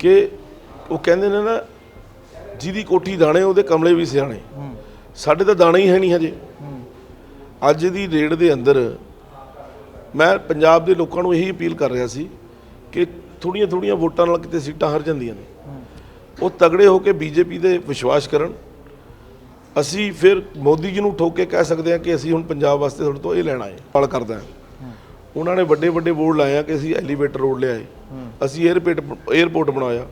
ਕਿ ਉਹ ਕਹਿੰਦੇ ਨੇ ਨਾ ਜਿਹਦੀ ਕੋਠੀ ਦਾਣੇ ਉਹਦੇ ਕਮਲੇ ਵੀ ਸਿਆਣੇ। ਸਾਡੇ ਤਾਂ ਦਾਣੇ ਹੀ ਹੈ ਨਹੀਂ ਹਜੇ। ਅੱਜ ਦੀ ਰੇਡ ਦੇ ਅੰਦਰ ਮੈਂ ਪੰਜਾਬ ਦੇ ਲੋਕਾਂ ਨੂੰ ਇਹੀ ਅਪੀਲ ਕਰ ਰਿਹਾ ਸੀ ਕਿ ਥੋੜੀਆਂ ਥੋੜੀਆਂ ਵੋਟਾਂ ਨਾਲ ਕਿਤੇ ਸੀਟਾਂ ਹਰ ਜਾਂਦੀਆਂ ਨੇ। ਉਹ ਤਗੜੇ ਹੋ ਕੇ ਬੀਜੇਪੀ ਦੇ ਵਿਸ਼ਵਾਸ ਕਰਨ। ਅਸੀਂ ਫਿਰ ਮੋਦੀ ਜੀ ਨੂੰ ਠੋਕ ਕੇ ਕਹਿ ਸਕਦੇ ਹਾਂ ਕਿ ਅਸੀਂ ਹੁਣ ਪੰਜਾਬ ਵਾਸਤੇ ਤੁਹਾਡੇ ਤੋਂ ਇਹ ਲੈਣਾ ਹੈ। ਪਾਲ ਕਰਦਾ ਹਾਂ। ਉਹਨਾਂ ਨੇ ਵੱਡੇ ਵੱਡੇ ਬੋਰਡ ਲਾਏ ਆ ਕਿ ਅਸੀਂ ਐਲੀਵੇਟਰ ਰੋਡ ਲਿਆਏ। ਅਸੀਂ 에ਅਰਪੋਰਟ 에ਅਰਪੋਰਟ ਬਣਾਇਆ।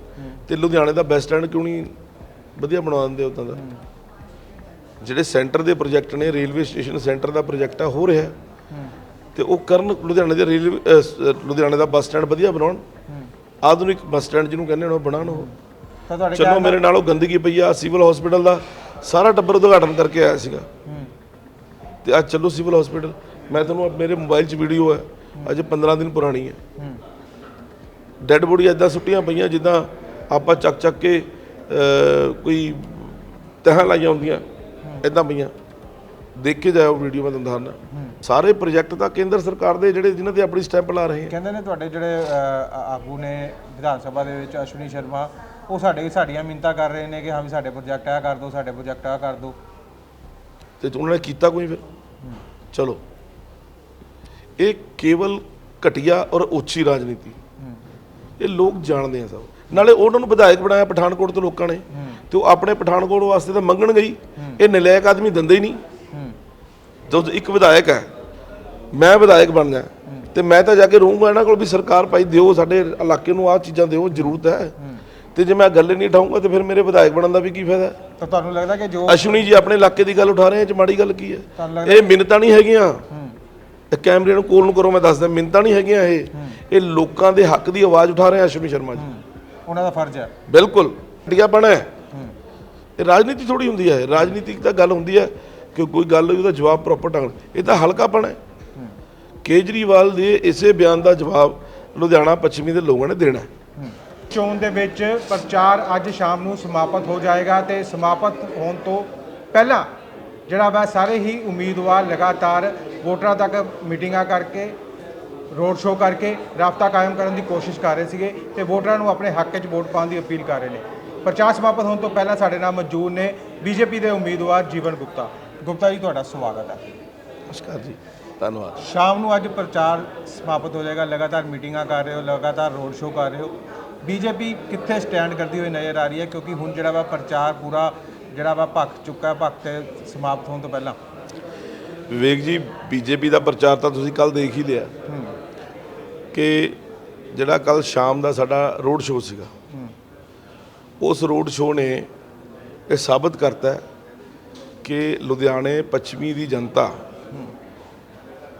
ਤੇ ਲੁਧਿਆਣੇ ਦਾ ਬੱਸ ਸਟੈਂਡ ਕਿਉਂ ਨਹੀਂ ਵਧੀਆ ਬਣਾ ਦਿੰਦੇ ਉਦਾਂ ਦਾ? ਜਿਹੜੇ ਸੈਂਟਰ ਦੇ ਪ੍ਰੋਜੈਕਟ ਨੇ ਰੇਲਵੇ ਸਟੇਸ਼ਨ ਸੈਂਟਰ ਦਾ ਪ੍ਰੋਜੈਕਟ ਆ ਹੋ ਰਿਹਾ। ਤੇ ਉਹ ਕਰਨ ਲੁਧਿਆਣੇ ਦੇ ਰੇਲਵੇ ਲੁਧਿਆਣੇ ਦਾ ਬੱਸ ਸਟੈਂਡ ਵਧੀਆ ਬਣਾਉਣ। ਆਧੁਨਿਕ ਬੱਸ ਸਟੈਂਡ ਜਿਹਨੂੰ ਕਹਿੰਦੇ ਨੇ ਉਹ ਬਣਾਉਣ ਉਹ। ਚਲੋ ਮੇਰੇ ਨਾਲ ਉਹ ਗੰਦਗੀ ਪਈ ਆ ਸਿਵਲ ਹਸਪੀਟਲ ਦਾ। ਸਾਰਾ ਟੱਬਰ ਉਦਘਾਟਨ ਕਰਕੇ ਆਇਆ ਸੀਗਾ। ਤੇ ਅੱਜ ਚੱਲੋ ਸਿਵਲ ਹਸਪੀਟਲ ਮੈਂ ਤੁਹਾਨੂੰ ਮੇਰੇ ਮੋਬਾਈਲ 'ਚ ਵੀਡੀਓ ਹੈ। ਅਜੇ 15 ਦਿਨ ਪੁਰਾਣੀ ਹੈ। ਡੈੱਡ ਬੋਡੀ ਐਦਾਂ ਸੁੱਟੀਆਂ ਪਈਆਂ ਜਿੱਦਾਂ ਆਪਾਂ ਚੱਕ ਚੱਕ ਕੇ ਕੋਈ ਤਹਾਂ ਲਾਈਆਂ ਹੁੰਦੀਆਂ ਐਦਾਂ ਪਈਆਂ। ਦੇਖ ਕੇ ਜਾਓ ਵੀਡੀਓ ਮੈਂ ਤੁਹਾਨੂੰ ਦੱਸਣਾ ਸਾਰੇ ਪ੍ਰੋਜੈਕਟ ਤਾਂ ਕੇਂਦਰ ਸਰਕਾਰ ਦੇ ਜਿਹੜੇ ਜਿਨ੍ਹਾਂ ਤੇ ਆਪਣੀ ਸਟੈਂਪ ਲਾ ਰਹੇ ਆ। ਕਹਿੰਦੇ ਨੇ ਤੁਹਾਡੇ ਜਿਹੜੇ ਆਗੂ ਨੇ ਵਿਧਾਨ ਸਭਾ ਦੇ ਵਿੱਚ ਅਸ਼ਵਨੀ ਸ਼ਰਮਾ ਉਹ ਸਾਡੇ ਸਾਡੀਆਂ ਮਿੰਤਾ ਕਰ ਰਹੇ ਨੇ ਕਿ ਹਾਂ ਵੀ ਸਾਡੇ ਪ੍ਰੋਜੈਕਟ ਆ ਕਰ ਦਿਓ ਸਾਡੇ ਪ੍ਰੋਜੈਕਟ ਆ ਕਰ ਦਿਓ ਤੇ ਉਹਨਾਂ ਨੇ ਕੀਤਾ ਕੋਈ ਫਿਰ? ਚਲੋ। ਇਹ ਕੇਵਲ ਘਟੀਆ ਔਰ ਉੱਚੀ ਰਾਜਨੀਤੀ। ਇਹ ਲੋਕ ਜਾਣਦੇ ਆ ਸਭ। ਨਾਲੇ ਉਹਨਾਂ ਨੂੰ ਵਿਧਾਇਕ ਬਣਾਇਆ ਪਠਾਨਕੋਟ ਤੋਂ ਲੋਕਾਂ ਨੇ। ਤੇ ਉਹ ਆਪਣੇ ਪਠਾਨਕੋਟ ਵਾਸਤੇ ਤਾਂ ਮੰਗਣ ਗਈ। ਇਹ ਨਲਾਇਕ ਆਦਮੀ ਦਿੰਦੇ ਹੀ ਨਹੀਂ। ਜਦੋਂ ਇੱਕ ਵਿਧਾਇਕ ਹੈ ਮੈਂ ਵਿਧਾਇਕ ਬਣਨਾ ਤੇ ਮੈਂ ਤਾਂ ਜਾ ਕੇ ਰਹੂੰਗਾ ਇਹਨਾਂ ਕੋਲ ਵੀ ਸਰਕਾਰ ਭਾਈ ਦਿਓ ਸਾਡੇ ਇਲਾਕੇ ਨੂੰ ਆਹ ਚੀਜ਼ਾਂ ਦਿਓ ਜ਼ਰੂਰਤ ਹੈ। ਤੇ ਜੇ ਮੈਂ ਗੱਲ ਨਹੀਂ ਉਠਾਊਂਗਾ ਤੇ ਫਿਰ ਮੇਰੇ ਵਿਧਾਇਕ ਬਣਨ ਦਾ ਵੀ ਕੀ ਫਾਇਦਾ ਤਾਂ ਤੁਹਾਨੂੰ ਲੱਗਦਾ ਕਿ ਜੋ ਅਸ਼ਵਨੀ ਜੀ ਆਪਣੇ ਇਲਾਕੇ ਦੀ ਗੱਲ ਉਠਾ ਰਹੇ ਆ ਚ ਮਾੜੀ ਗੱਲ ਕੀ ਹੈ? ਇਹ ਮਿੰਨਤਾਂ ਨਹੀਂ ਹੈਗੀਆਂ। ਇਹ ਕੈਮਰੇ ਨੂੰ ਕੋਲ ਨੂੰ ਕਰੋ ਮੈਂ ਦੱਸਦਾ ਮਿੰਨਤਾਂ ਨਹੀਂ ਹੈਗੀਆਂ ਇਹ। ਇਹ ਲੋਕਾਂ ਦੇ ਹੱਕ ਦੀ ਆਵਾਜ਼ ਉਠਾ ਰਹੇ ਆ ਅਸ਼ਵਨੀ ਸ਼ਰਮਾ ਜੀ। ਉਹਨਾਂ ਦਾ ਫਰਜ਼ ਹੈ। ਬਿਲਕੁਲ। ਟਿਆ ਬਣਾ ਹੈ। ਇਹ ਰਾਜਨੀਤੀ ਥੋੜੀ ਹੁੰਦੀ ਹੈ। ਰਾਜਨੀਤਿਕ ਤਾਂ ਗੱਲ ਹੁੰਦੀ ਹੈ ਕਿ ਕੋਈ ਗੱਲ ਉਹਦਾ ਜਵਾਬ ਪ੍ਰੋਪਰ ਢੰਗ ਇਹ ਤਾਂ ਹਲਕਾਪਣ ਹੈ। ਕੇਜਰੀਵਾਲ ਦੇ ਇਸੇ ਬਿਆਨ ਦਾ ਜਵਾਬ ਲੁਧਿਆਣਾ ਪੱਛਮੀ ਦੇ ਲੋਕਾਂ ਨੇ ਦੇਣਾ ਹੈ। ਚੋਣ ਦੇ ਵਿੱਚ ਪ੍ਰਚਾਰ ਅੱਜ ਸ਼ਾਮ ਨੂੰ ਸਮਾਪਤ ਹੋ ਜਾਏਗਾ ਤੇ ਸਮਾਪਤ ਹੋਣ ਤੋਂ ਪਹਿਲਾਂ ਜਿਹੜਾ ਵਾ ਸਾਰੇ ਹੀ ਉਮੀਦਵਾਰ ਲਗਾਤਾਰ ਵੋਟਰਾਂ ਤੱਕ ਮੀਟਿੰਗਾਂ ਕਰਕੇ ਰੋਡ ਸ਼ੋਅ ਕਰਕੇ ਰਾਬਤਾ ਕਾਇਮ ਕਰਨ ਦੀ ਕੋਸ਼ਿਸ਼ ਕਰ ਰਹੇ ਸੀਗੇ ਤੇ ਵੋਟਰਾਂ ਨੂੰ ਆਪਣੇ ਹੱਕ 'ਚ ਵੋਟ ਪਾਉਣ ਦੀ ਅਪੀਲ ਕਰ ਰਹੇ ਨੇ। ਪ੍ਰਚਾਰ ਸਮਾਪਤ ਹੋਣ ਤੋਂ ਪਹਿਲਾਂ ਸਾਡੇ ਨਾਲ ਮੌਜੂਦ ਨੇ ਬੀਜੇਪੀ ਦੇ ਉਮੀਦਵਾਰ ਜੀਵਨ ਗੁਪਤਾ। ਗੁਪਤਾ ਜੀ ਤੁਹਾਡਾ ਸਵਾਗਤ ਹੈ। ਨਮਸਕਾਰ ਜੀ। ਧੰਨਵਾਦ। ਸ਼ਾਮ ਨੂੰ ਅੱਜ ਪ੍ਰਚਾਰ ਸਮਾਪਤ ਹੋ ਜਾਏਗਾ ਲਗਾਤਾਰ ਮੀਟਿੰਗਾਂ ਕਰ ਰਹੇ ਹੋ ਲਗਾਤਾਰ ਰੋਡ ਸ਼ੋਅ ਕਰ ਰਹੇ ਹੋ। ਬੀਜੇਪੀ ਕਿੱਥੇ ਸਟੈਂਡ ਕਰਦੀ ਹੋਈ ਨਜ਼ਰ ਆ ਰਹੀ ਹੈ? ਕਿਉਂਕਿ ਹੁਣ ਜਿਹੜਾ ਵਾ ਪ੍ਰਚਾਰ ਪੂਰਾ ਜਿਹੜਾ ਵਾ ਭੱਖ ਚੁੱਕਾ ਤੇ ਸਮਾਪਤ ਹੋਣ ਤੋਂ ਪਹਿਲਾਂ। ਵਿਵੇਕ ਜੀ ਬੀਜੇਪੀ ਦਾ ਪ੍ਰਚਾਰ ਤਾਂ ਤੁਸੀਂ ਕੱਲ ਦੇਖ ਹੀ ਲਿਆ। ਕਿ ਜਿਹੜਾ ਕੱਲ ਸ਼ਾਮ ਦਾ ਸਾਡਾ ਰੋਡ ਸ਼ੋਅ ਸੀਗਾ ਉਸ ਰੋਡ ਸ਼ੋਅ ਨੇ ਇਹ ਸਾਬਤ ਕਰਤਾ ਹੈ ਕਿ ਲੁਧਿਆਣੇ ਪੱਛਮੀ ਦੀ ਜਨਤਾ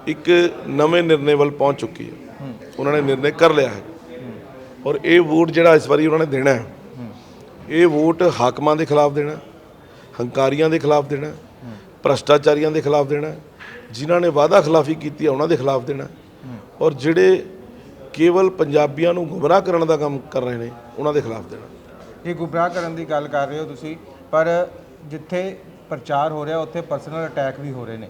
ਇੱਕ ਨਵੇਂ ਨਿਰਣੇ ਵੱਲ ਪਹੁੰਚ ਚੁੱਕੀ ਹੈ। ਉਹਨਾਂ ਨੇ ਨਿਰਣੇ ਕਰ ਲਿਆ ਹੈ। ਔਰ ਇਹ ਵੋਟ ਜਿਹੜਾ ਇਸ ਵਾਰੀ ਉਹਨਾਂ ਨੇ ਦੇਣਾ ਹੈ ਇਹ ਵੋਟ ਹਾਕਮਾਂ ਦੇ ਖਿਲਾਫ ਦੇਣਾ ਹੰਕਾਰੀਆਂ ਦੇ ਖਿਲਾਫ ਦੇਣਾ ਹੈ, ਭ੍ਰਸ਼ਟਾਚਾਰੀਆਂ ਦੇ ਖਿਲਾਫ ਦੇਣਾ ਜਿਨ੍ਹਾਂ ਨੇ ਵਾਅਦਾ ਖਿਲਾਫੀ ਕੀਤੀ ਹੈ ਉਹਨਾਂ ਦੇ ਖਿਲਾਫ ਦੇਣਾ। ਔਰ ਜਿਹੜੇ ਕੇਵਲ ਪੰਜਾਬੀਆਂ ਨੂੰ ਗੁੰਮਰਾਹ ਕਰਨ ਦਾ ਕੰਮ ਕਰ ਰਹੇ ਨੇ ਉਹਨਾਂ ਦੇ ਖਿਲਾਫ ਦੇਣਾ। ਇਹ ਗੁੰਮਰਾਹ ਕਰਨ ਦੀ ਗੱਲ ਕਰ ਰਹੇ ਹੋ ਤੁਸੀਂ ਪਰ ਜਿੱਥੇ ਪ੍ਰਚਾਰ ਹੋ ਰਿਹਾ ਉੱਥੇ ਪਰਸਨਲ ਅਟੈਕ ਵੀ ਹੋ ਰਹੇ ਨੇ।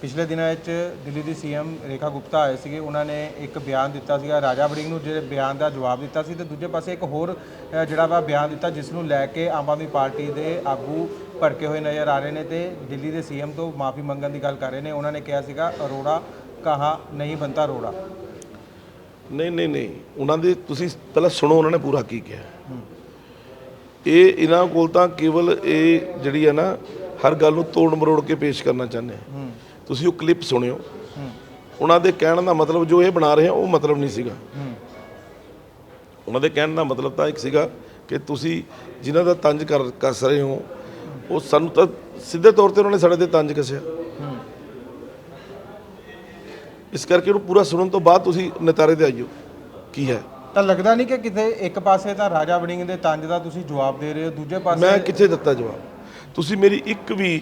ਪਿਛਲੇ ਦਿਨਾਂ ਵਿੱਚ ਦਿੱਲੀ ਦੀ ਸੀਐਮ ਰੇਖਾ ਗੁਪਤਾ ਆਏ ਸੀਗੇ ਉਹਨਾਂ ਨੇ ਇੱਕ ਬਿਆਨ ਦਿੱਤਾ ਸੀਗਾ ਰਾਜਾ ਵੜਿੰਗ ਨੂੰ ਜਿਹੜੇ ਬਿਆਨ ਦਾ ਜਵਾਬ ਦਿੱਤਾ ਸੀ ਤੇ ਦੂਜੇ ਪਾਸੇ ਇੱਕ ਹੋਰ ਜਿਹੜਾ ਵਾ ਬਿਆਨ ਦਿੱਤਾ ਜਿਸ ਨੂੰ ਲੈ ਕੇ ਆਮ ਆਦਮੀ ਪਾਰਟੀ ਦੇ ਆਗੂ ਭੜਕੇ ਹੋਏ ਨਜ਼ਰ ਆ ਰਹੇ ਨੇ ਤੇ ਦਿੱਲੀ ਦੇ ਸੀਐਮ ਤੋਂ ਮਾਫੀ ਮੰਗਣ ਦੀ ਗੱਲ ਕਰ ਰਹੇ ਨੇ। ਉਹਨਾਂ ਨੇ ਕਿਹਾ ਸੀਗਾ ਅਰੋੜਾ ਕਹਾ ਨਹੀਂ ਬੰਤਾ ਅਰੋੜਾ। ਨਹੀਂ ਨਹੀਂ ਨਹੀਂ। ਉਹਨਾਂ ਦੇ ਤੁਸੀਂ ਪਹਿਲਾਂ ਸੁਣੋ ਉਹਨਾਂ ਨੇ ਪੂਰਾ ਕੀ ਕਿਹਾ। ਇਹ ਇਹਨਾਂ ਕੋਲ ਤਾਂ ਕੇਵਲ ਇਹ ਜਿਹੜੀ ਹੈ ਨਾ ਹਰ ਗੱਲ ਨੂੰ ਤੋੜ ਮਰੋੜ ਕੇ ਪੇਸ਼ ਕਰਨਾ ਚਾਹੁੰਦੇ ਆ। ਤੁਸੀਂ ਉਹ ਕਲਿੱਪ ਸੁਣਿਓ। ਉਹਨਾਂ ਦੇ ਕਹਿਣ ਦਾ ਮਤਲਬ ਜੋ ਇਹ ਬਣਾ ਰਹੇ ਆ ਉਹ ਮਤਲਬ ਨਹੀਂ ਸੀਗਾ। ਉਹਨਾਂ ਦੇ ਕਹਿਣ ਦਾ ਮਤਲਬ ਤਾਂ ਇੱਕ ਸੀਗਾ ਕਿ ਤੁਸੀਂ ਜਿਨ੍ਹਾਂ ਦਾ ਤੰਜ ਕਰ ਕੱਸ ਰਹੇ ਹੋ ਉਹ ਸਾਨੂੰ ਤਾਂ ਸਿੱਧੇ ਤੌਰ ਤੇ ਉਹਨਾਂ ਨੇ ਸਾਡੇ ਤੇ ਤੰਜ ਕੱਸਿਆ। ਇਸ ਕਰਕੇ ਉਹਨੂੰ ਪੂਰਾ ਸੁਣਨ ਤੋਂ ਬਾਅਦ ਤੁਸੀਂ ਨਤਾਰੇ ਤੇ ਆਈਓ ਕੀ ਹੈ। ਤਾਂ ਲੱਗਦਾ ਨਹੀਂ ਕਿ ਕਿਤੇ ਇੱਕ ਪਾਸੇ ਤਾਂ ਰਾਜਾ ਵੜਿੰਗ ਦੇ ਤੰਜ ਦਾ ਤੁਸੀਂ ਜਵਾਬ ਦੇ ਰਹੇ ਹੋ ਦੂਜੇ ਪਾਸੇ ਮੈਂ ਕਿੱਥੇ ਦਿੱਤਾ ਜਵਾਬ? ਤੁਸੀਂ ਮੇਰੀ ਇੱਕ ਵੀ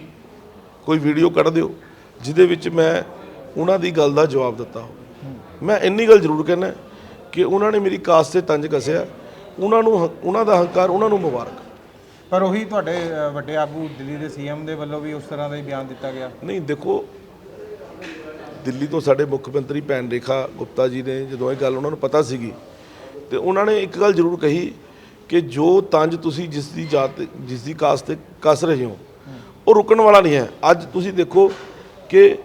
ਕੋਈ ਵੀਡੀਓ ਕੱਢ ਦਿਓ ਜਿਹਦੇ ਵਿੱਚ ਮੈਂ ਉਹਨਾਂ ਦੀ ਗੱਲ ਦਾ ਜਵਾਬ ਦਿੱਤਾ ਹੋ ਮੈਂ ਇੰਨੀ ਗੱਲ ਜ਼ਰੂਰ ਕਹਿਣਾ ਕਿ ਉਹਨਾਂ ਨੇ ਮੇਰੀ ਕਾਸਟ ਤੇ ਤੰਜ ਕੱਸਿਆ ਉਹਨਾਂ ਨੂੰ ਉਹਨਾਂ ਦਾ ਹੰਕਾਰ ਉਹਨਾਂ ਨੂੰ ਮੁਬਾਰਕ। ਪਰ ਉਹੀ ਤੁਹਾਡੇ ਅ, ਵੱਡੇ ਆਗੂ ਦਿੱਲੀ ਦੇ ਸੀਐਮ ਦੇ ਵੱਲੋਂ ਵੀ ਉਸ ਤਰ੍ਹਾਂ ਦਾ ਹੀ ਬਿਆਨ ਦਿੱਤਾ ਗਿਆ। ਨਹੀਂ ਦੇਖੋ ਦਿੱਲੀ ਤੋਂ ਸਾਡੇ ਮੁੱਖ ਮੰਤਰੀ ਭੈਣ ਰੇਖਾ ਗੁਪਤਾ ਜੀ ਨੇ ਜਦੋਂ ਇਹ ਗੱਲ ਉਹਨਾਂ ਨੂੰ ਪਤਾ ਸੀਗੀ ਤੇ ਉਹਨਾਂ ਨੇ ਇੱਕ ਗੱਲ ਜ਼ਰੂਰ ਕਹੀ ਕਿ ਜੋ ਤੰਜ ਤੁਸੀਂ ਜਿਸ ਦੀ ਜਾਤ ਜਿਸ ਦੀ ਕਾਸਟ ਤੇ ਕੱਸ ਰਹੇ ਹੋ ਉਹ ਰੁਕਣ ਵਾਲਾ ਨਹੀਂ ਹੈ। ਅੱਜ ਤੁਸੀਂ ਦੇਖੋ ਕਿ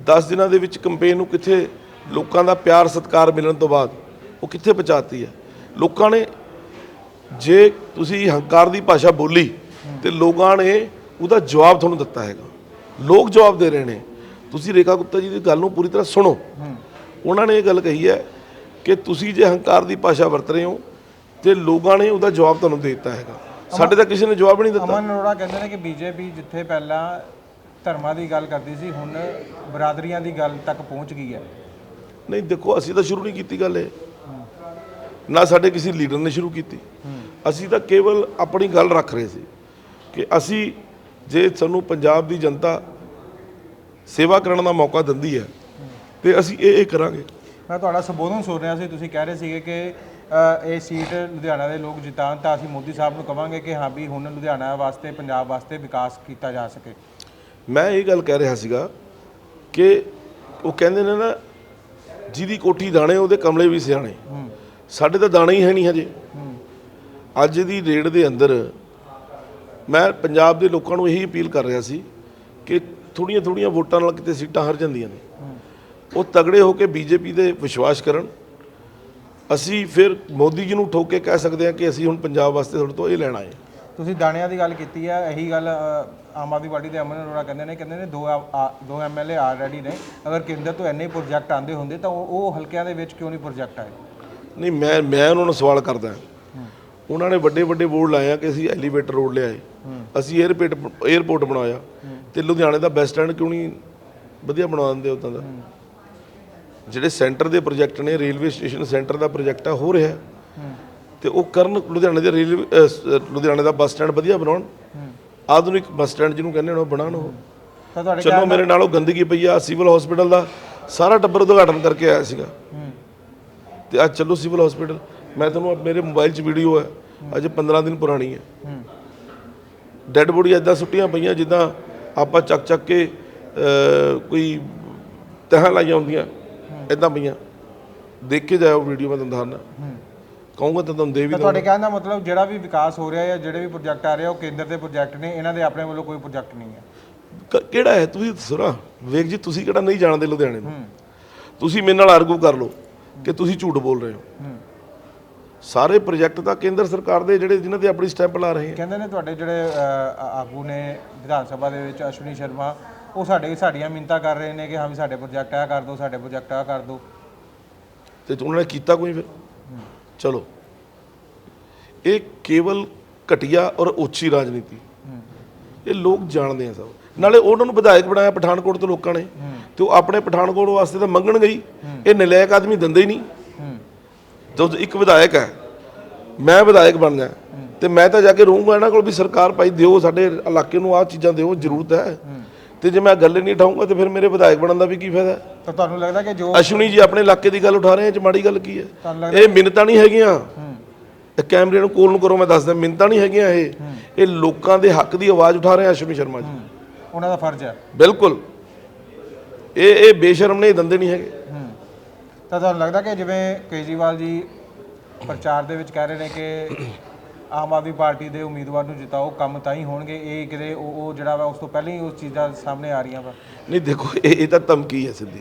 10 ਦਿਨਾਂ ਦੇ ਵਿੱਚ ਕੰਪੇਨ ਨੂੰ ਕਿੱਥੇ ਲੋਕਾਂ ਦਾ ਪਿਆਰ ਸਤਿਕਾਰ ਮਿਲਣ ਤੋਂ ਬਾਅਦ ਉਹ ਕਿੱਥੇ ਪਹੁੰਚਾਤੀ ਹੈ। ਲੋਕਾਂ ਨੇ ਜੇ ਤੁਸੀਂ ਹੰਕਾਰ ਦੀ ਭਾਸ਼ਾ ਬੋਲੀ ਤੇ ਲੋਕਾਂ ਨੇ ਉਹਦਾ ਜਵਾਬ ਤੁਹਾਨੂੰ ਦਿੱਤਾ ਹੈਗਾ। ਲੋਕ ਜਵਾਬ ਦੇ ਰਹੇ ਨੇ। ਤੁਸੀਂ ਰੇਖਾ ਗੁਪਤਾ ਜੀ ਦੀ ਗੱਲ ਨੂੰ ਪੂਰੀ ਤਰ੍ਹਾਂ ਸੁਣੋ। ਉਹਨਾਂ ਨੇ ਇਹ ਗੱਲ ਕਹੀ ਹੈ ਕਿ ਤੁਸੀਂ ਜੇ ਹੰਕਾਰ ਦੀ ਭਾਸ਼ਾ ਵਰਤ ਰਹੇ ਹੋ ਤੇ ਲੋਕਾਂ ਨੇ ਉਹਦਾ ਜਵਾਬ ਤੁਹਾਨੂੰ ਦੇ ਦਿੱਤਾ ਹੈਗਾ। ਸਾਡੇ ਤਾਂ ਕਿਸੇ ਨੇ ਜਵਾਬ ਨਹੀਂ ਦਿੱਤਾ। ਅਮਨ ਅਰੋੜਾ ਕਹਿੰਦੇ ਨੇ ਕਿ ਬੀਜੇਪੀ ਜਿੱਥੇ ਪਹਿਲਾਂ ਧਰਮਾਂ ਦੀ ਗੱਲ ਕਰਦੀ ਸੀ ਹੁਣ ਬਰਾਦਰੀਆਂ ਦੀ ਗੱਲ ਤੱਕ ਪਹੁੰਚ ਗਈ ਹੈ। ਨਹੀਂ ਦੇਖੋ ਅਸੀਂ ਤਾਂ ਸ਼ੁਰੂ ਨਹੀਂ ਕੀਤੀ ਗੱਲ ਇਹ। ਨਾ ਸਾਡੇ ਕਿਸੇ ਲੀਡਰ ਨੇ ਸ਼ੁਰੂ ਕੀਤੀ। ਅਸੀਂ ਤਾਂ ਕੇਵਲ ਆਪਣੀ ਗੱਲ ਰੱਖ ਰਹੇ ਸੀ ਕਿ ਅਸੀਂ ਜੇ ਸਾਨੂੰ ਪੰਜਾਬ ਦੀ ਜਨਤਾ ਸੇਵਾ ਕਰਨ ਦਾ ਮੌਕਾ ਦਿੰਦੀ ਹੈ ਤੇ ਅਸੀਂ ਇਹ ਇਹ ਕਰਾਂਗੇ। ਮੈਂ ਤੁਹਾਡਾ ਸੰਬੋਧਨ ਸੁਣ ਰਿਹਾ ਸੀ। ਤੁਸੀਂ ਕਹਿ ਰਹੇ ਸੀਗੇ ਕਿ ਇਹ ਸੀਟ ਲੁਧਿਆਣਾ ਦੇ ਲੋਕ ਜਿਤਾਉਣ ਤਾਂ ਅਸੀਂ ਮੋਦੀ ਸਾਹਿਬ ਨੂੰ ਕਵਾਂਗੇ ਕਿ ਹਾਂ ਵੀ ਹੁਣ ਲੁਧਿਆਣਾ ਵਾਸਤੇ ਪੰਜਾਬ ਵਾਸਤੇ ਵਿਕਾਸ ਕੀਤਾ ਜਾ ਸਕੇ। ਮੈਂ ਇਹ ਗੱਲ ਕਹਿ ਰਿਹਾ ਸੀਗਾ ਕਿ ਉਹ ਕਹਿੰਦੇ ਨੇ ਨਾ ਜਿਹਦੀ ਕੋਠੀ ਦਾਣੇ ਉਹਦੇ ਕਮਲੇ ਵੀ ਸਿਆਣੇ। ਸਾਡੇ ਤਾਂ ਦਾਣੇ ਹੀ ਹੈ ਨਹੀਂ ਹਜੇ। ਅੱਜ ਦੀ ਰੇਡ ਦੇ ਅੰਦਰ ਮੈਂ ਪੰਜਾਬ ਦੇ ਲੋਕਾਂ ਨੂੰ ਇਹੀ ਅਪੀਲ ਕਰ ਰਿਹਾ ਸੀ ਕਿ ਥੋੜੀਆਂ ਥੋੜੀਆਂ ਵੋਟਾਂ ਨਾਲ ਕਿਤੇ ਸੀਟਾਂ ਹਰ ਜਾਂਦੀਆਂ ਨੇ। ਉਹ ਤਗੜੇ ਹੋ ਕੇ ਬੀਜੇਪੀ ਦੇ ਵਿਸ਼ਵਾਸ ਕਰਨ। ਅਸੀਂ ਫਿਰ ਮੋਦੀ ਜੀ ਨੂੰ ਠੋਕ ਕੇ ਕਹਿ ਸਕਦੇ ਹਾਂ ਕਿ ਅਸੀਂ ਹੁਣ ਪੰਜਾਬ ਵਾਸਤੇ ਤੁਹਾਡੇ ਤੋਂ ਇਹ ਲੈਣਾ ਹੈ। ਤੁਸੀਂ ਦਾਣਿਆਂ ਦੀ ਗੱਲ ਕੀਤੀ ਹੈ ਇਹੀ ਗੱਲ ਆਮ ਆਦਮੀ ਪਾਰਟੀ ਦੇ ਅਮਨ ਅਰੋੜਾ ਕਹਿੰਦੇ ਨੇ ਕਹਿੰਦੇ ਨੇ ਦੋ ਆ- ਆ- ਦੋ ਐਮਐਲਏ ਆਲਰੇਡੀ ਨੇ। ਅਗਰ ਕੇਂਦਰ ਤੋਂ ਇੰਨੇ ਪ੍ਰੋਜੈਕਟ ਆਂਦੇ ਹੁੰਦੇ ਤਾਂ ਉਹ ਹਲਕਿਆਂ ਦੇ ਵਿੱਚ ਕਿਉਂ ਨਹੀਂ ਪ੍ਰੋਜੈਕਟ ਆਏ? ਨਹੀਂ ਮੈਂ ਮੈਂ ਉਹਨਾਂ ਨੂੰ ਸਵਾਲ ਕਰਦਾ ਉਹਨਾਂ ਨੇ ਵੱਡੇ ਵੱਡੇ ਬੋਰਡ ਲਾਏ ਆ ਕਿ ਅਸੀਂ ਐਲੀਵੇਟਰ ਰੋਡ ਲਿਆਏ। ਅਸੀਂ 에ਅਰਪੋਰਟ 에ਅਰਪੋਰਟ ਬਣਾਇਆ ਤੇ ਲੁਧਿਆਣੇ ਦਾ ਬੱਸ ਸਟੈਂਡ ਕਿਉਂ ਨਹੀਂ ਵਧੀਆ ਬਣਾ ਦਿੰਦੇ ਉਦਾਂ ਦਾ? ਜਿਹੜੇ ਸੈਂਟਰ ਦੇ ਪ੍ਰੋਜੈਕਟ ਨੇ ਰੇਲਵੇ ਸਟੇਸ਼ਨ ਸੈਂਟਰ ਦਾ ਪ੍ਰੋਜੈਕਟ ਆ ਹੋ ਰਿਹਾ। ਤੇ ਉਹ ਕਰਨ ਲੁਧਿਆਣੇ ਦੇ ਰੇਲਵੇ ਲੁਧਿਆਣੇ ਦਾ ਬੱਸ ਸਟੈਂਡ ਵਧੀਆ ਬਣਾਉਣ। ਆਧੁਨਿਕ ਬੱਸ ਸਟੈਂਡ ਜਿਹਨੂੰ ਕਹਿੰਦੇ ਨੇ ਉਹ ਬਣਾਉਣ ਉਹ। ਤਾਂ ਤੁਹਾਡੇ ਚਲੋ ਮੇਰੇ ਨਾਲੋਂ ਗੰਦਗੀ ਪਈ ਆ ਸਿਵਲ ਹਸਪੀਟਲ ਦਾ ਸਾਰਾ ਟੱਬਰ ਉਦਘਾਟਨ ਕਰਕੇ ਆਇਆ ਸੀਗਾ। ਤੇ ਅੱਜ ਚੱਲੋ ਸਿਵਲ ਹਸਪੀਟਲ ਮੈਂ ਤੁਹਾਨੂੰ ਮੇਰੇ ਮੋਬਾਈਲ 'ਚ ਵੀਡੀਓ ਹੈ। ਅੱਜ 15 ਦਿਨ ਪੁਰਾਣੀ ਹੈ। ਡੈੱਡ ਬੋਡੀ ਐਦਾਂ ਸੁੱਟੀਆਂ ਪਈਆਂ ਜਿੱਦਾਂ ਆਪਾਂ ਚੱਕ ਚੱਕ ਕੇ ਕੋਈ ਤਹਾਂ ਲਾਈਆਂ ਹੁੰਦੀਆਂ ਐਦਾਂ ਪਈਆਂ। ਦੇਖ ਕੇ ਜਾਓ ਵੀਡੀਓ ਮੈਂ ਤੁਹਾਨੂੰ ਦੱਸਣਾ ਕਹੂੰਗਾ ਤਾਂ ਤੁਹਾਨੂੰ ਦੇ ਵੀ। ਤੁਹਾਡੇ ਕਹਿਣ ਦਾ ਮਤਲਬ ਜਿਹੜਾ ਵੀ ਵਿਕਾਸ ਹੋ ਰਿਹਾ ਹੈ ਜਿਹੜੇ ਵੀ ਪ੍ਰੋਜੈਕਟ ਆ ਰਹੇ ਉਹ ਕੇਂਦਰ ਦੇ ਪ੍ਰੋਜੈਕਟ ਨੇ ਇਹਨਾਂ ਦੇ ਆਪਣੇ ਵੱਲੋਂ ਕੋਈ ਪ੍ਰੋਜੈਕਟ ਨਹੀਂ ਹੈ। ਕਿਹੜਾ ਹੈ? ਤੁਸੀਂ ਦੱਸੋ ਨਾ। ਵੇਖ ਜੀ ਤੁਸੀਂ ਕਿਹੜਾ ਨਹੀਂ ਜਾਣਦੇ ਲੁਧਿਆਣੇ ਨੂੰ ਤੁਸੀਂ ਮੇਰੇ ਨਾਲ ਆਰਗੂ ਕਰ ਲਓ। ਕਿ ਤੁਸੀਂ ਝੂਠ ਬੋਲ ਰਹੇ ਹੋ। ਸਾਰੇ ਪ੍ਰੋਜੈਕਟ ਤਾਂ ਕੇਂਦਰ ਸਰਕਾਰ ਦੇ ਜਿਹੜੇ ਜਿਨ੍ਹਾਂ ਤੇ ਆਪਣੀ ਸਟੈਂਪ ਲਾ ਰਹੇ ਆ। ਕਹਿੰਦੇ ਨੇ ਤੁਹਾਡੇ ਜਿਹੜੇ ਆਗੂ ਨੇ ਵਿਧਾਨ ਸਭਾ ਦੇ ਵਿੱਚ ਅਸ਼ਵਨੀ ਸ਼ਰਮਾ ਉਹ ਸਾਡੇ ਸਾਡੀਆਂ ਮਿੰਤਾ ਕਰ ਰਹੇ ਨੇ ਕਿ ਹਾਂ ਵੀ ਸਾਡੇ ਪ੍ਰੋਜੈਕਟ ਆ ਕਰ ਦਿਓ ਸਾਡੇ ਪ੍ਰੋਜੈਕਟ ਆ ਕਰ ਦਿਓ ਤੇ ਉਹਨਾਂ ਨੇ ਕੀਤਾ ਕੋਈ ਫਿਰ? ਚਲੋ। ਇਹ ਕੇਵਲ ਘਟੀਆ ਔਰ ਉੱਚੀ ਰਾਜਨੀਤੀ। ਇਹ ਲੋਕ ਜਾਣਦੇ ਆ ਸਭ। ਨਾਲੇ ਉਹਨਾਂ ਨੂੰ ਵਿਧਾਇਕ ਬਣਾਇਆ ਪਠਾਨਕੋਟ ਤੋਂ ਲੋਕਾਂ ਨੇ। ਤੇ ਉਹ ਆਪਣੇ ਪਠਾਨਕੋਟ ਵਾਸਤੇ ਤਾਂ ਮੰਗਣ ਗਈ। ਇਹ ਨਲਾਇਕ ਆਦਮੀ ਦਿੰਦੇ ਹੀ ਨਹੀਂ। ਜਦੋਂ ਇੱਕ ਵਿਧਾਇਕ ਹੈ ਮੈਂ ਵਿਧਾਇਕ ਬਣ ਜਾ ਤੇ ਮੈਂ ਤਾਂ ਜਾ ਕੇ ਰਹੂੰਗਾ ਇਹਨਾਂ ਕੋਲ ਵੀ ਸਰਕਾਰ ਭਾਈ ਦਿਓ ਸਾਡੇ ਇਲਾਕੇ ਨੂੰ ਆਹ ਚੀਜ਼ਾਂ ਦਿਓ ਜ਼ਰੂਰਤ ਹੈ। ਤੇ ਜੇ ਮੈਂ ਗੱਲ ਨਹੀਂ ਉਠਾਊਂਗਾ ਤੇ ਫਿਰ ਮੇਰੇ ਵਿਧਾਇਕ ਬਣਨ ਦਾ ਵੀ ਕੀ ਫਾਇਦਾ? ਤਾਂ ਤੁਹਾਨੂੰ ਲੱਗਦਾ ਕਿ ਜੋ ਅਸ਼ਵਨੀ ਜੀ ਆਪਣੇ ਇਲਾਕੇ ਦੀ ਗੱਲ ਉਠਾ ਰਹੇ ਆ ਚ ਮਾੜੀ ਗੱਲ ਕੀ ਹੈ? ਇਹ ਮਿੰਨਤਾਂ ਨਹੀਂ ਹੈਗੀਆਂ। ਇਹ ਕੈਮਰੇ ਨੂੰ ਕੋਲ ਨੂੰ ਕਰੋ ਮੈਂ ਦੱਸਦਾ ਮਿੰਨਤਾਂ ਨਹੀਂ ਹੈਗੀਆਂ ਇਹ। ਇਹ ਲੋਕਾਂ ਦੇ ਹੱਕ ਦੀ ਆਵਾਜ਼ ਉਠਾ ਰਹੇ ਆ ਅਸ਼ਵਨੀ ਸ਼ਰਮਾ ਜੀ। ਉਹਨਾਂ ਦਾ ਫਰਜ਼ ਹੈ ਬਿਲਕੁਲ। ਇਹ ਇਹ ਬੇਸ਼ਰਮ ਨੇ ਇਹ ਦੰਦੇ ਨਹੀਂ ਹੈਗੇ। ਤਾਂ ਤੁਹਾਨੂੰ ਲੱਗਦਾ ਕਿ ਜਿਵੇਂ ਕੇਜਰੀਵਾਲ ਜੀ ਪ੍ਰਚਾਰ ਦੇ ਵਿੱਚ ਕਹਿ ਰਹੇ ਨੇ ਕਿ ਆਮ ਆਦਮੀ ਪਾਰਟੀ ਦੇ ਉਮੀਦਵਾਰ ਨੂੰ ਜਿਤਾਓ ਕੰਮ ਤਾਂ ਹੀ ਹੋਣਗੇ ਇਹ ਕਿਤੇ ਉਹ ਉਹ ਜਿਹੜਾ ਵਾ ਉਸ ਤੋਂ ਪਹਿਲਾਂ ਹੀ ਉਸ ਚੀਜ਼ਾਂ ਸਾਹਮਣੇ ਆ ਰਹੀਆਂ ਵਾ। ਨਹੀਂ ਦੇਖੋ ਇਹ ਇਹ ਤਾਂ ਧਮਕੀ ਹੈ ਸਿੱਧੀ।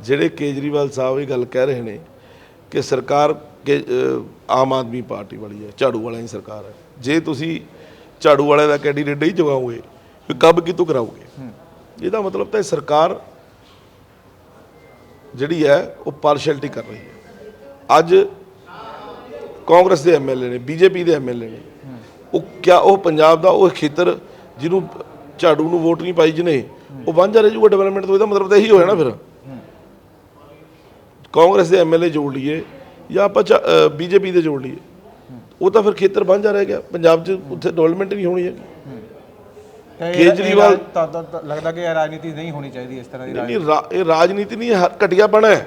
ਜਿਹੜੇ ਕੇਜਰੀਵਾਲ ਸਾਹਿਬ ਇਹ ਗੱਲ ਕਹਿ ਰਹੇ ਨੇ ਕਿ ਸਰਕਾਰ ਕਿ ਆਮ ਆਦਮੀ ਪਾਰਟੀ ਵਾਲੀ ਹੈ, ਝਾੜੂ ਵਾਲਿਆਂ ਦੀ ਸਰਕਾਰ ਹੈ। ਜੇ ਤੁਸੀਂ ਝਾੜੂ ਵਾਲਿਆਂ ਦਾ ਕੈਂਡੀਡੇਟ ਨਹੀਂ ਜਗਾਓਗੇ ਫਿਰ ਕਬ ਕਿਤੋਂ ਕਰਾਓਗੇ? ਇਹਦਾ ਮਤਲਬ ਤਾਂ ਇਹ ਸਰਕਾਰ ਜਿਹੜੀ ਹੈ, ਉਹ ਪਾਰਸ਼ੈਲਿਟੀ ਕਰ ਰਹੀ ਹੈ। ਅੱਜ ਕਾਂਗਰਸ ਦੇ ਐਮਐਲਏ ਨੇ ਬੀਜੇਪੀ ਦੇ ਐਮਐਲਏ ਨੇ, ਉਹ ਕਿਆ, ਉਹ ਪੰਜਾਬ ਦਾ ਉਹ ਖੇਤਰ ਜਿਹਨੂੰ ਝਾੜੂ ਨੂੰ ਵੋਟ ਨਹੀਂ ਪਾਈ ਜਿਹਨੇ, ਉਹ ਵਾਂਝਾ ਰਹਿ ਜੂਗਾ ਡਿਵੈਲਪਮੈਂਟ ਤੋਂ, ਇਹਦਾ ਮਤਲਬ ਤਾਂ ਇਹੀ ਹੋਇਆ ਨਾ ਫਿਰ। ਕਾਂਗਰਸ ਦੇ ਐਮਐਲਏ ਜੋੜ ਲਈਏ ਜਾਂ ਆਪਾਂ ਬੀਜੇਪੀ ਦੇ ਜੋੜ ਲਈਏ। ਉਹ ਤਾਂ ਫਿਰ ਖੇਤਰ ਵਾਂਝਾ ਰਹਿ ਗਿਆ। ਪੰਜਾਬ 'ਚ ਉੱਥੇ ਡਿਵੈਲਪਮੈਂਟ ਨਹੀਂ ਹੋਣੀ ਹੈਗੀ। ਕੇਜਰੀਵਾਲ- ਲੱਗਦਾ ਕਿ ਇਹ ਰਾਜਨੀਤੀ ਨਹੀਂ ਹੋਣੀ ਚਾਹੀਦੀ ਇਸ ਤਰ੍ਹਾਂ ਦੀ ਨਹੀਂ ਇਹ ਰਾਜਨੀਤੀ ਨਹੀਂ ਇਹ ਘਟੀਆਪਣਾ ਹੈ।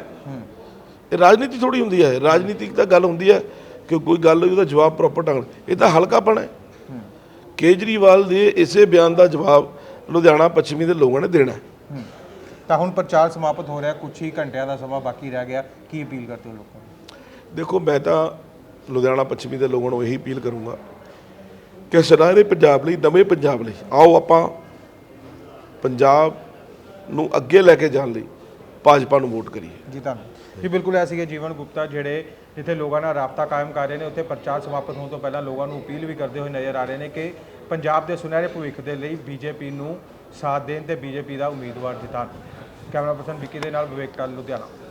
ਇਹ ਰਾਜਨੀਤੀ ਥੋੜੀ ਹੁੰਦੀ ਹੈ। ਰਾਜਨੀਤਿਕ ਤਾਂ ਗੱਲ ਹੁੰਦੀ ਹੈ ਕਿ ਕੋਈ ਗੱਲ ਹੋਈ ਉਹਦਾ ਜਵਾਬ ਪ੍ਰੋਪਰ ਢੰਗ ਇਹ ਤਾਂ ਹਲਕਾਪਣ ਹੈ। ਕੇਜਰੀਵਾਲ ਦੇ ਇਸੇ ਬਿਆਨ ਦਾ ਜਵਾਬ ਲੁਧਿਆਣਾ ਪੱਛਮੀ ਦੇ ਲੋਕਾਂ ਨੇ ਦੇਣਾ। ਤਾਂ ਹੁਣ ਪ੍ਰਚਾਰ ਸਮਾਪਤ ਹੋ ਰਿਹਾ। ਕੁਝ ਹੀ ਘੰਟਿਆਂ ਦਾ ਸਮਾਂ ਬਾਕੀ ਰਹਿ ਗਿਆ। ਕੀ ਅਪੀਲ ਕਰਦੇ ਹੋ ਲੋਕਾਂ ਦੇਖੋ, ਮੈਂ ਤਾਂ ਲੁਧਿਆਣਾ ਪੱਛਮੀ ਦੇ ਲੋਕਾਂ ਨੂੰ ਇਹੀ ਅਪੀਲ ਕਰੂੰਗਾ ਕਿ ਸੁਨਹਿਰੇ ਪੰਜਾਬ ਲਈ, ਨਵੇਂ ਪੰਜਾਬ ਲਈ, ਆਓ ਆਪਾਂ ਪੰਜਾਬ ਨੂੰ ਅੱਗੇ ਲੈ ਕੇ ਜਾਣ ਲਈ ਭਾਜਪਾ ਨੂੰ ਵੋਟ ਕਰੀਏ। ਜੀ, ਧੰਨਵਾਦ। ਜੀ, ਬਿਲਕੁਲ ਇਹ ਸੀਗੇ ਜੀਵਨ ਗੁਪਤਾ, ਜਿਹੜੇ ਜਿੱਥੇ ਲੋਕਾਂ ਨਾਲ ਰਾਬਤਾ ਕਾਇਮ ਕਰ ਰਹੇ ਨੇ, ਉੱਥੇ ਪ੍ਰਚਾਰ ਸਮਾਪਤ ਹੋਣ ਤੋਂ ਪਹਿਲਾਂ ਲੋਕਾਂ ਨੂੰ ਅਪੀਲ ਵੀ ਕਰਦੇ ਹੋਏ ਨਜ਼ਰ ਆ ਰਹੇ ਨੇ ਕਿ ਪੰਜਾਬ ਦੇ ਸੁਨਹਿਰੇ ਭਵਿੱਖ ਦੇ ਲਈ ਬੀਜੇਪੀ ਨੂੰ ਸਾਥ ਦੇਣ ਤੇ ਬੀਜੇਪੀ ਦਾ ਉਮੀਦਵਾਰ ਜਿਤਾਉਣ। ਕੈਮਰਾ ਪਰਸਨ ਵਿੱਕੀ ਦੇ ਨਾਲ ਵਿਵੇਕ ਕਾਲ ਲੁਧਿਆਣਾ।